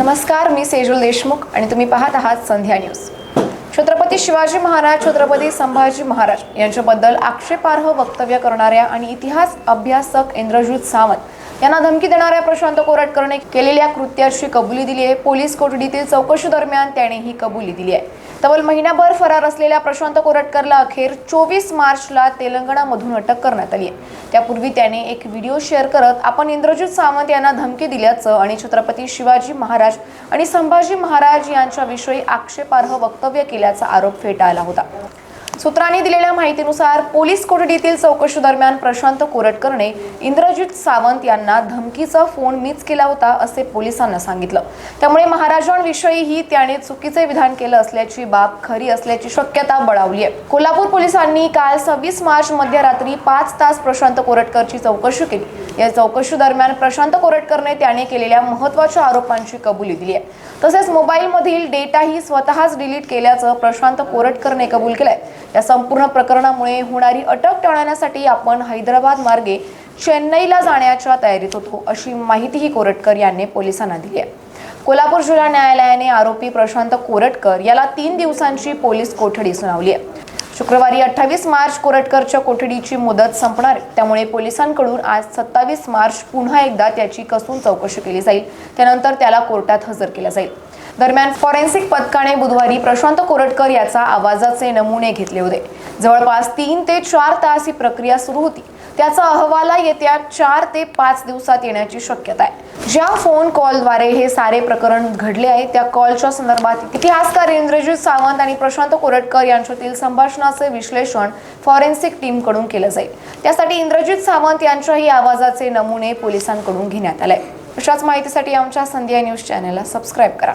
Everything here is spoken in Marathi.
नमस्कार मी सेजुल देशमुख आणि तुम्ही पाहत आहात संध्या न्यूज. छत्रपती शिवाजी महाराज छत्रपती संभाजी महाराज यांच्याबद्दल आक्षेपार्ह वक्तव्य करणाऱ्या आणि इतिहास अभ्यासक इंद्रजित सावंत यांना धमकी देणाऱ्या प्रशांत कोरटकरने केलेल्या कृत्याची कबुली दिली आहे. पोलीस कोठडीतील चौकशी दरम्यान त्याने ही कबुली दिली आहे. तब्बल महिनाभर फरार असलेल्या प्रशांत कोरटकरला अखेर चोवीस मार्चला तेलंगणामधून अटक करण्यात आली आहे. त्यापूर्वी त्याने एक व्हिडिओ शेअर करत आपण इंद्रजित सावंत यांना धमकी दिल्याचं आणि छत्रपती शिवाजी महाराज आणि संभाजी महाराज यांच्याविषयी आक्षेपार्ह वक्तव्य केल्याचा आरोप फेटाळला होता. सूत्रांनी दिलेल्या माहितीनुसार पोलीस कोठडीतील चौकशी दरम्यान प्रशांत कोरटकरने इंद्रजित सावंत यांना धमकीचा फोन मीच केला होता असे पोलिसांना सांगितलं. त्यामुळे महाराजांविषयीही त्याने चुकीचे विधान केलं असल्याची बाब खरी असल्याची शक्यता बळावली आहे कोल्हापूर पोलिसांनी काल सव्वीस मार्च मध्यरात्री पाच तास प्रशांत कोरटकरची चौकशी केली. या चौकशी दरम्यान प्रशांत कोरटकरने त्याने केलेल्या महत्त्वाच्या आरोपांची कबुली दिली आहे. तसेच मोबाईलमधील डेटाही स्वतःच डिलीट केल्याचं प्रशांत कोरटकरने कबूल केलंय. या संपूर्ण प्रकरणामुळे होणारी अटक टाळण्यासाठी आपण हैदराबाद मार्गे चेन्नईला जाण्याच्या तयारीत होतो अशी माहितीही कोरटकर यांनी पोलिसांना दिली आहे. कोल्हापूर जिल्हा न्यायालयाने आरोपी प्रशांत कोरटकर याला तीन दिवसांची पोलीस कोठडी सुनावली आहे. शुक्रवारी अठ्ठावीस मार्च कोरटकरच्या कोठडीची मुदत संपणार त्यामुळे पोलिसांकडून आज सत्तावीस मार्च पुन्हा एकदा त्याची कसून चौकशी केली जाईल. त्यानंतर त्याला कोर्टात हजर केला जाईल. दरम्यान फॉरेन्सिक पथकाने बुधवारी प्रशांत कोरटकर याचा आवाजाचे नमुने घेतले होते. जवळपास तीन ते चार तास ही प्रक्रिया सुरू होती. त्याचा अहवाला येत्या चार ते पाच दिवसात येण्याची शक्यता आहे. ज्या फोन कॉलद्वारे हे सारे प्रकरण घडले आहे त्या कॉलच्या संदर्भात इतिहासकार इंद्रजित सावंत आणि प्रशांत कोरटकर यांच्यातील संभाषणाचे विश्लेषण फॉरेन्सिक टीमकडून केलं जाईल. त्यासाठी इंद्रजित सावंत यांच्याही आवाजाचे नमुने पोलिसांकडून घेण्यात आले. अशाच माहितीसाठी आमच्या संध्या न्यूज चॅनलला सबस्क्राईब करा.